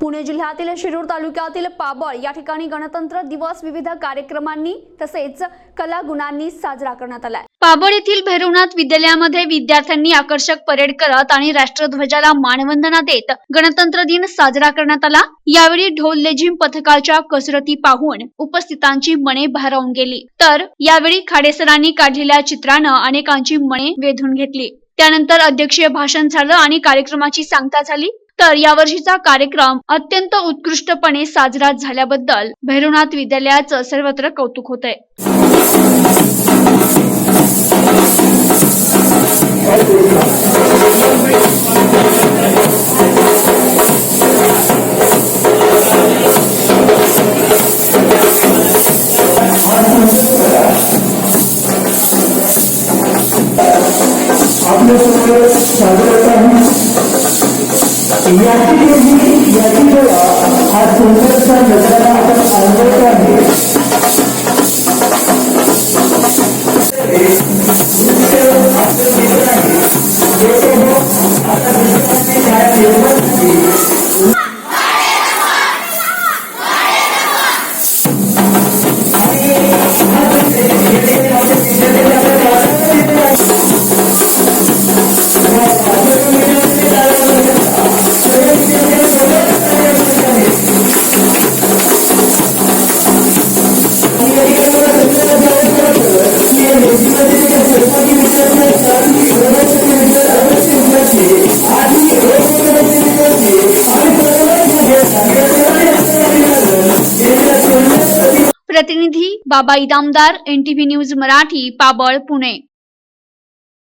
पुणे जिल्ह्यातील शिरूर तालुक्यातील पाबळ या ठिकाणी गणतंत्र दिवस विविध कार्यक्रमांनी तसेच कला गुणांनी साजरा करण्यात आलाय. पाबळ येथील भैरवनाथ विद्यालयामध्ये विद्यार्थ्यांनी आकर्षक परेड करत आणि राष्ट्रध्वजाला मानवंदना देत गणतंत्र दिन साजरा करण्यात आला. यावेळी ढोल लेझिम पथकाच्या कसरती पाहून उपस्थितांची मने भारावून गेली. तर यावेळी खाडेसरांनी काढलेल्या चित्रानं अनेकांची मने वेधून घेतली. त्यानंतर अध्यक्षीय भाषण झालं आणि कार्यक्रमाची सांगता झाली. तर यावर्षीचा कार्यक्रम अत्यंत उत्कृष्टपणे साजरा झाल्याबद्दल भैरवनाथ विद्यालयाचं सर्वत्र कौतुक होत आहे nhà chúng tôi nhà chúng tôi प्रतिनिधी बाबा इनामदार एनटीव्ही न्यूज मराठी पाबळ पुणे.